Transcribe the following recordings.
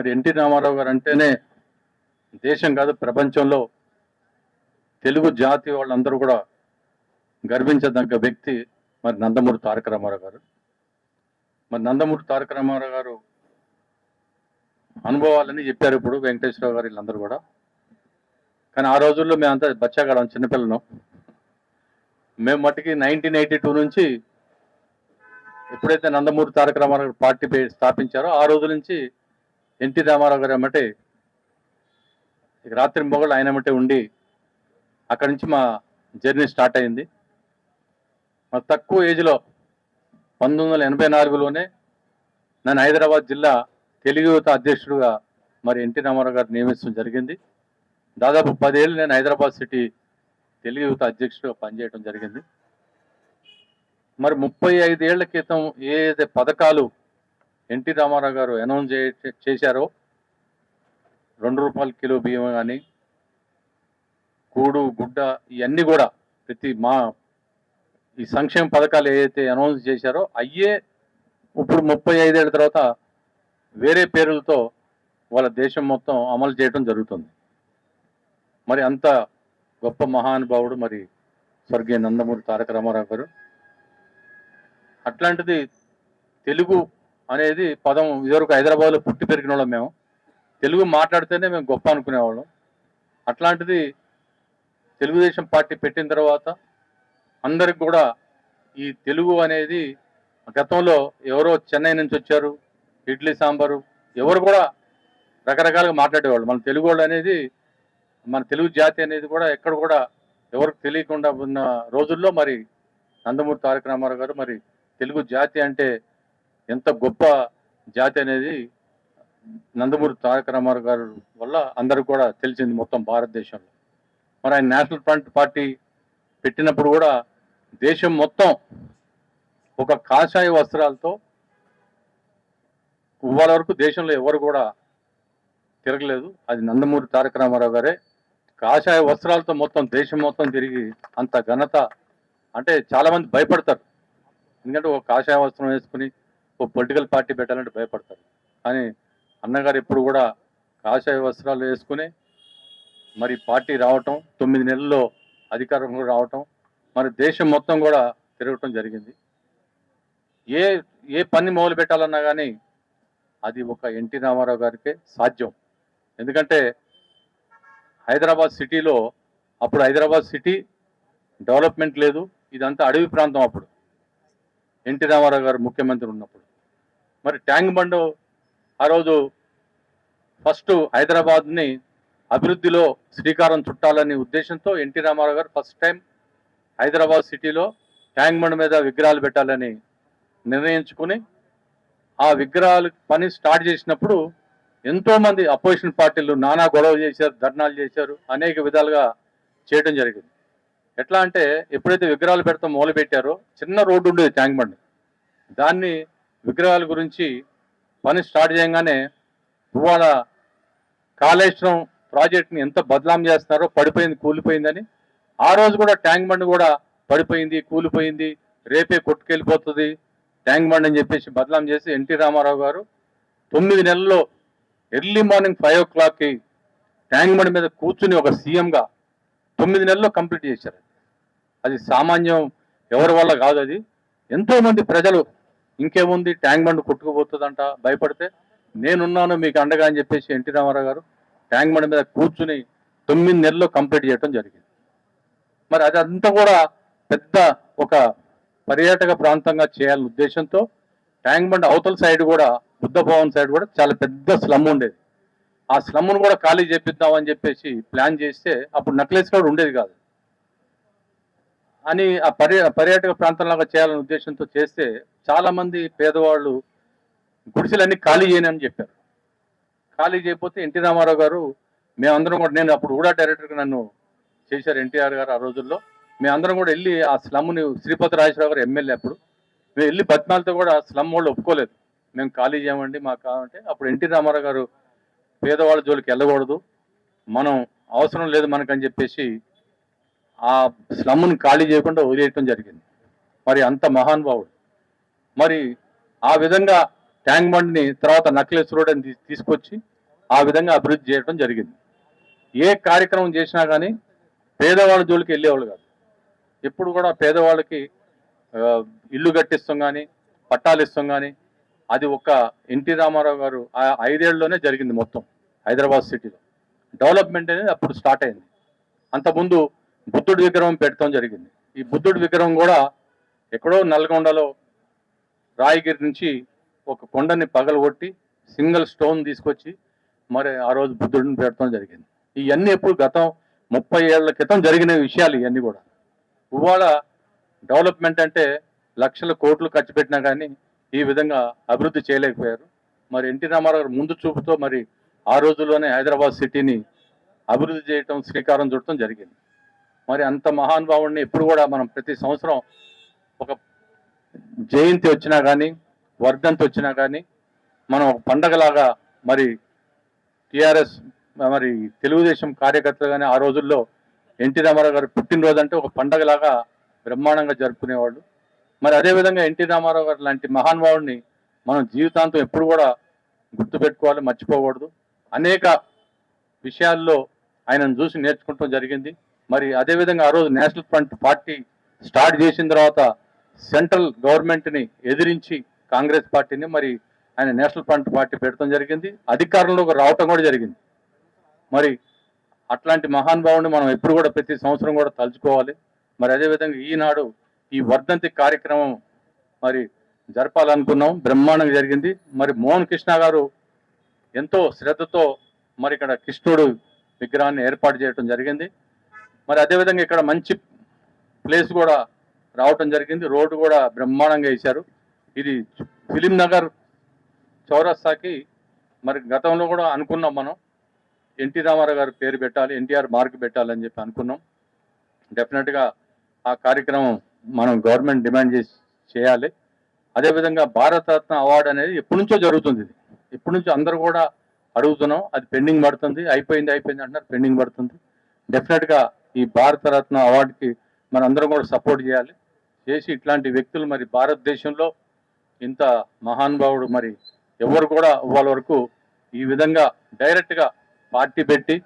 మరి ఎన్టీ రామారావు గారు అంటేనే దేశం కాదు ప్రపంచంలో తెలుగు జాతి వాళ్ళందరూ కూడా గర్వించదగ్గ వ్యక్తి మరి నందమూరి తారక రామారావు గారు. మరి నందమూరి తారక రామారావు గారు అనుభవాలని చెప్పారు ఇప్పుడు వెంకటేశ్వరరావు గారు వీళ్ళందరూ కూడా. కానీ ఆ రోజుల్లో మేమంతా బచ్చాగాళ్ళం చిన్నపిల్లలం. మేము మట్టుకి నైన్టీన్ ఎయిటీ టూ నుంచి ఎప్పుడైతే నందమూరి తారక రామారావు గారు పార్టీ పే- స్థాపించారో ఆ రోజు నుంచి ఎన్టీ రామారావు గారు అమ్మటే ఇక రాత్రి మొగలు ఆయన ఏమంటే ఉండి అక్కడి నుంచి మా జర్నీ స్టార్ట్ అయింది. మా తక్కువ ఏజ్లో పంతొమ్మిది వందల ఎనభై నాలుగులోనే నన్ను హైదరాబాద్ జిల్లా తెలుగు యువత అధ్యక్షుడిగా మరి ఎన్టీ రామారావు గారు నియమించడం జరిగింది. దాదాపు పదేళ్ళు నేను హైదరాబాద్ సిటీ తెలుగు యువత అధ్యక్షుడిగా పనిచేయడం జరిగింది. మరి ముప్పై ఐదేళ్ళ క్రితం ఏదైతే పథకాలు ఎన్టీ రామారావు గారు అనౌన్స్ చే చేశారో రెండు రూపాయల కిలో బియ్యం కానీ కూడు గుడ్డ ఇవన్నీ కూడా ప్రతి మా ఈ సంక్షేమ పథకాలు ఏదైతే అనౌన్స్ చేశారో అయ్యే ఇప్పుడు ముప్పై ఐదేళ్ళ తర్వాత వేరే పేర్లతో వాళ్ళ దేశం మొత్తం అమలు చేయడం జరుగుతుంది. మరి అంత గొప్ప మహానుభావుడు మరి స్వర్గీయ నందమూరి తారక రామారావు గారు. అట్లాంటిది తెలుగు అనేది పదం ఇదివరకు హైదరాబాద్లో పుట్టి పెరిగిన వాళ్ళం మేము. తెలుగు మాట్లాడితేనే మేము గొప్ప అనుకునేవాళ్ళం. అట్లాంటిది తెలుగుదేశం పార్టీ పెట్టిన తర్వాత అందరికి కూడా ఈ తెలుగు అనేది గతంలో ఎవరో చెన్నై నుంచి వచ్చారు ఇడ్లీ సాంబారు ఎవరు కూడా రకరకాలుగా మాట్లాడేవాళ్ళు. మన తెలుగు వాళ్ళు అనేది మన తెలుగు జాతి అనేది కూడా ఎక్కడ కూడా ఎవరికి తెలియకుండా ఉన్న రోజుల్లో మరి నందమూరి తారక రామారావు గారు మరి తెలుగు జాతి అంటే ఎంత గొప్ప జాతి అనేది నందమూరి తారక రామారావు గారు వల్ల అందరూ కూడా తెలిసింది మొత్తం భారతదేశంలో. మరి ఆయన నేషనల్ ఫ్రంట్ పార్టీ పెట్టినప్పుడు కూడా దేశం మొత్తం ఒక కాషాయ వస్త్రాలతో ఇవాళ వరకు దేశంలో ఎవరు కూడా తిరగలేదు. అది నందమూరి తారక రామారావు గారే. కాషాయ వస్త్రాలతో మొత్తం దేశం మొత్తం తిరిగి అంత ఘనత అంటే చాలామంది భయపడతారు. ఎందుకంటే ఒక కాషాయ వస్త్రం వేసుకుని పొలిటికల్ పార్టీ పెట్టాలంటే భయపడతారు. కానీ అన్నగారు ఎప్పుడు కూడా కాషాయ వస్త్రాలు వేసుకుని మరి పార్టీ రావటం తొమ్మిది నెలల్లో అధికారంలో రావటం మరి దేశం మొత్తం కూడా తిరగటం జరిగింది. ఏ ఏ పని మొదలు పెట్టాలన్నా కానీ అది ఒక ఎన్టీ రామారావు గారికే సాధ్యం. ఎందుకంటే హైదరాబాద్ సిటీలో అప్పుడు హైదరాబాద్ సిటీ డెవలప్మెంట్ లేదు ఇదంతా అడవి ప్రాంతం అప్పుడు. ఎన్టీ రామారావు గారు ముఖ్యమంత్రి ఉన్నప్పుడు. మరి ట్యాంక్ బండ్ ఆ రోజు ఫస్ట్ హైదరాబాద్ని అభివృద్ధిలో శ్రీకారం చుట్టాలనే ఉద్దేశంతో ఎన్టీ రామారావు గారు ఫస్ట్ టైం హైదరాబాద్ సిటీలో ట్యాంక్ బండ్ మీద విగ్రహాలు పెట్టాలని నిర్ణయించుకుని ఆ విగ్రహాలు పని స్టార్ట్ చేసినప్పుడు ఎంతోమంది అపోజిషన్ పార్టీలు నానా గొడవ చేశారు ధర్నాలు చేశారు అనేక విధాలుగా చేయడం జరిగింది. ఎట్లా అంటే ఎప్పుడైతే విగ్రహాలు పెడతాం మొదలుపెట్టారో చిన్న రోడ్డు ఉండేది ట్యాంక్ బండ్. దాన్ని విగ్రహాల గురించి పని స్టార్ట్ చేయగానే ఇవాళ కాళేశ్వరం ప్రాజెక్ట్ని ఎంత బదలాం చేస్తున్నారో పడిపోయింది కూలిపోయిందని. ఆ రోజు కూడా ట్యాంక్ బండ్ కూడా పడిపోయింది కూలిపోయింది. రేపే కొట్టుకెళ్ళిపోతుంది. ట్యాంక్ బండ్ అని చెప్పేసి బదలాం చేసి ఎన్టీ రామారావు గారు తొమ్మిది నెలల్లో ఎర్లీ మార్నింగ్ ఫైవ్ ఓ క్లాక్కి ట్యాంక్ బండ్ మీద కూర్చుని ఒక సీఎంగా తొమ్మిది నెలల్లో కంప్లీట్ చేశారు. అది సామాన్యం ఎవరి వల్ల కాదు అది. ఎంతోమంది ప్రజలు ఇంకేముంది? ట్యాంక్ బండ్ కొట్టుకుపోతుందంట. భయపడితే నేనున్నాను మీకు అండగా అని చెప్పేసి ఎన్టీ రామారావు గారు ట్యాంక్ బండ్ మీద కూర్చుని తొమ్మిది నెలల్లో కంప్లీట్ చేయడం జరిగింది. మరి అది అంతా కూడా పెద్ద ఒక పర్యాటక ప్రాంతంగా చేయాలనే ఉద్దేశంతో ట్యాంక్ బండ్ అవతల సైడ్ కూడా బుద్ధ భవన్ సైడ్ కూడా చాలా పెద్ద స్లమ్ ఉండేది. ఆ స్లమ్ను కూడా ఖాళీ చేపిద్దామని చెప్పేసి ప్లాన్ చేస్తే అప్పుడు నక్లెస్ కూడా ఉండేది కాదు. అని ఆ పర్య పర్యాటక ప్రాంతంలాగా చేయాలనే ఉద్దేశంతో చేస్తే చాలా మంది పేదవాళ్ళు గుడిసెలన్నీ ఖాళీ చేయని అని చెప్పారు. ఖాళీ చేయకపోతే ఎన్టీ రామారావు గారు మేమందరం కూడా నేను అప్పుడు కూడా డైరెక్టర్గా నన్ను చేశారు ఎన్టీఆర్ గారు ఆ రోజుల్లో. మేమందరం కూడా వెళ్ళి ఆ స్లమ్ని శ్రీపతి రాజేశ్వరరావు గారు ఎమ్మెల్యే అప్పుడు. మేము వెళ్ళి బతిమాలతో కూడా స్లమ్ వాళ్ళు ఒప్పుకోలేదు. మేము ఖాళీ చేయమండి మాకు కావాలంటే అప్పుడు ఎన్టీ రామారావు గారు పేదవాళ్ళ జోలికి వెళ్ళకూడదు. మనం అవసరం లేదు మనకని చెప్పేసి ఆ స్లమ్ని ఖాళీ చేయకుండా వదిలేయటం జరిగింది. మరి అంత మహానుభావుడు. మరి ఆ విధంగా ట్యాంక్ బండ్ని తర్వాత నక్లెస్ రోడ్ అని తీసుకొచ్చి ఆ విధంగా అభివృద్ధి చేయడం జరిగింది. ఏ కార్యక్రమం చేసినా కానీ పేదవాళ్ళ జోలికి వెళ్ళేవాళ్ళు కాదు. ఎప్పుడు కూడా పేదవాళ్ళకి ఇల్లు కట్టిస్తాం కానీ పట్టాలు ఇస్తాం కానీ అది ఒక ఎన్టీ రామారావు గారు ఆ ఐదేళ్ళలోనే జరిగింది మొత్తం హైదరాబాద్ సిటీలో. డెవలప్మెంట్ అనేది అప్పుడు స్టార్ట్ అయింది. అంతకుముందు బుద్ధుడి విగ్రహం పెట్టడం జరిగింది. ఈ బుద్ధుడి విగ్రహం కూడా ఎక్కడో నల్గొండలో రాయగిరి నుంచి ఒక కొండని పగలగొట్టి సింగిల్ స్టోన్ తీసుకొచ్చి మరి ఆ రోజు బుద్ధుడిని పెట్టడం జరిగింది. ఇవన్నీ ఎప్పుడు గతం ముప్పై ఏళ్ళ క్రితం జరిగిన విషయాలు ఇవన్నీ కూడా. ఇవాళ డెవలప్మెంట్ అంటే లక్షల కోట్లు ఖర్చు పెట్టినా కానీ ఈ విధంగా అభివృద్ధి చేయలేకపోయారు. మరి ఎన్టీ రామారావు గారు ముందు చూపుతో మరి ఆ రోజుల్లోనే హైదరాబాద్ సిటీని అభివృద్ధి చేయటం శ్రీకారం చుట్టడం జరిగింది. మరి అంత మహానుభావుడిని ఎప్పుడు కూడా మనం ప్రతి సంవత్సరం ఒక జయంతి వచ్చినా కానీ వర్ధంతి వచ్చినా కానీ మనం ఒక పండగలాగా మరి టిఆర్ఎస్ మరి తెలుగుదేశం కార్యకర్తలు కానీ ఆ రోజుల్లో ఎన్టీ రామారావు గారు పుట్టినరోజు అంటే ఒక పండగలాగా బ్రహ్మాండంగా జరుపుకునేవాళ్ళు. మరి అదేవిధంగా ఎన్టీ రామారావు గారు లాంటి మహానుభావుడిని మనం జీవితాంతం ఎప్పుడు కూడా గుర్తుపెట్టుకోవాలి మర్చిపోకూడదు. అనేక విషయాల్లో ఆయనను చూసి నేర్చుకుంటాం జరిగింది. మరి అదేవిధంగా ఆ రోజు నేషనల్ ఫ్రంట్ పార్టీ స్టార్ట్ చేసిన తర్వాత సెంట్రల్ గవర్నమెంట్ని ఎదిరించి కాంగ్రెస్ పార్టీని మరి ఆయన నేషనల్ ఫ్రంట్ పార్టీ పెట్టడం జరిగింది. అధికారంలోకి రావటం కూడా జరిగింది. మరి అట్లాంటి మహానుభావుని మనం ఎప్పుడు కూడా ప్రతి సంవత్సరం కూడా తలుచుకోవాలి. మరి అదేవిధంగా ఈనాడు ఈ వర్ధంతి కార్యక్రమం మరి జరపాలనుకున్నాం. బ్రహ్మాండంగా జరిగింది. మరి మోహన్ కృష్ణ గారు ఎంతో శ్రద్ధతో మరి ఇక్కడ కృష్ణుడు విగ్రహాన్ని ఏర్పాటు చేయడం జరిగింది. మరి అదేవిధంగా ఇక్కడ మంచి ప్లేస్ కూడా రావటం జరిగింది. రోడ్డు కూడా బ్రహ్మాండంగా వేశారు. ఇది ఫిలిం నగర్ చౌరస్తాకి మరి గతంలో కూడా అనుకున్నాం మనం. ఎన్టీ రామారావు గారు పేరు పెట్టాలి ఎన్టీఆర్ మార్క్ పెట్టాలని చెప్పి అనుకున్నాం. డెఫినెట్గా ఆ కార్యక్రమం మనం గవర్నమెంట్ డిమాండ్ చేసి చేయాలి. అదేవిధంగా భారతరత్న అవార్డు అనేది ఎప్పటి నుంచో జరుగుతుంది ఇది. ఎప్పటి నుంచో అందరూ కూడా అడుగుతున్నాం. అది పెండింగ్ పడుతుంది. అయిపోయింది అయిపోయింది అంటున్నారు. పెండింగ్ పడుతుంది. డెఫినెట్గా ఈ భారతరత్న అవార్డుకి మనందరం కూడా సపోర్ట్ చేయాలి. చేసి ఇట్లాంటి వ్యక్తులు మరి భారతదేశంలో ఇంత మహానుభావుడు మరి ఎవరు కూడా ఇవాళ వరకు ఈ విధంగా డైరెక్ట్గా పార్టీ పెట్టి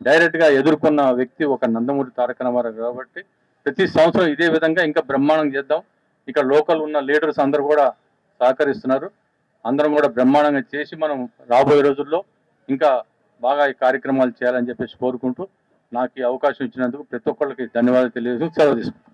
డైరెక్ట్గా ఎదుర్కొన్న వ్యక్తి ఒక నందమూరి తారక రామారావు కాబట్టి ప్రతి సంవత్సరం ఇదే విధంగా ఇంకా బ్రహ్మాండం చేద్దాం. ఇక్కడ లోకల్ ఉన్న లీడర్స్ అందరూ కూడా సహకరిస్తున్నారు. అందరం కూడా బ్రహ్మాండంగా చేసి మనం రాబోయే రోజుల్లో ఇంకా బాగా ఈ కార్యక్రమాలు చేయాలని చెప్పేసి కోరుకుంటూ నాకు ఈ అవకాశం ఇచ్చినందుకు ప్రతి ఒక్కళ్ళకి ధన్యవాదాలు తెలియజేస్తూ సెలవు తీసుకుంటాను